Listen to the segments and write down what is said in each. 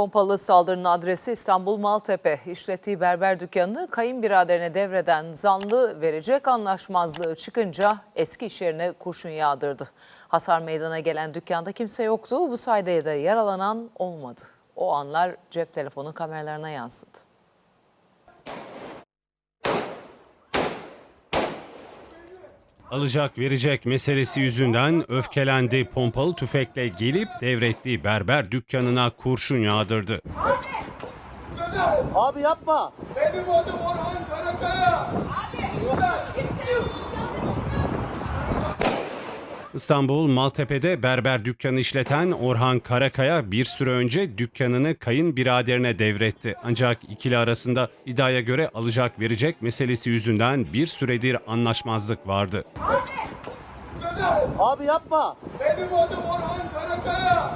Pompalı saldırının adresi İstanbul Maltepe. İşlettiği berber dükkanını kayınbiraderine devreden zanlı verecek anlaşmazlığı çıkınca eski iş yerine kurşun yağdırdı. Hasar meydana gelen dükkanda kimse yoktu. Bu sayede de yaralanan olmadı. O anlar cep telefonu kameralarına yansıdı. Alacak verecek meselesi yüzünden öfkelendi. Pompalı tüfekle gelip devrettiği berber dükkanına kurşun yağdırdı. Abi yapma. Benim adım Orhan Karakaya. İstanbul Maltepe'de berber dükkanı işleten Orhan Karakaya bir süre önce dükkanını kayınbiraderine devretti. Ancak ikili arasında iddiaya göre alacak verecek meselesi yüzünden bir süredir anlaşmazlık vardı. Abi yapma. Benim adım Orhan Karakaya.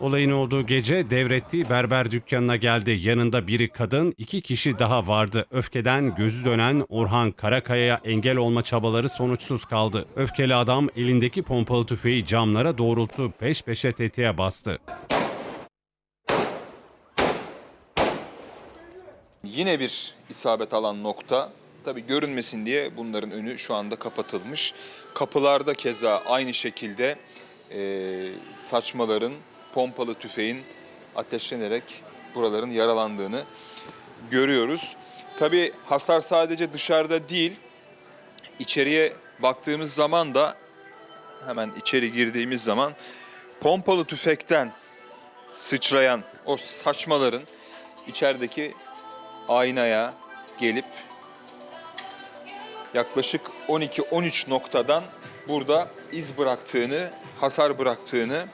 Olayın olduğu gece devrettiği berber dükkanına geldi. Yanında biri kadın, iki kişi daha vardı. Öfkeden gözü dönen Orhan Karakaya'ya engel olma çabaları sonuçsuz kaldı. Öfkeli adam elindeki pompalı tüfeği camlara doğrulttu, peş peşe tetiğe bastı. Yine bir isabet alan nokta. Tabii görünmesin diye bunların önü şu anda kapatılmış. Kapılarda keza aynı şekilde e, saçmaların, pompalı tüfeğin ateşlenerek buraların yaralandığını görüyoruz. Tabii hasar sadece dışarıda değil, içeriye baktığımız zaman da hemen içeri girdiğimiz zaman pompalı tüfekten sıçrayan o saçmaların içerideki aynaya gelip yaklaşık 12-13 noktadan burada iz bıraktığını, hasar bıraktığını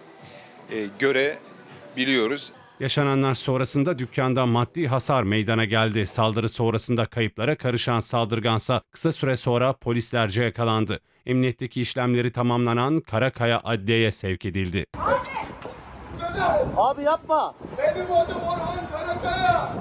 görebiliyoruz. Yaşananlar sonrasında dükkanda maddi hasar meydana geldi. Saldırı sonrasında kayıplara karışan saldırgansa kısa süre sonra polislerce yakalandı. Emniyetteki işlemleri tamamlanan Karakaya Adliye'ye sevk edildi. Abi yapma. Benim adım Orhan Karakaya.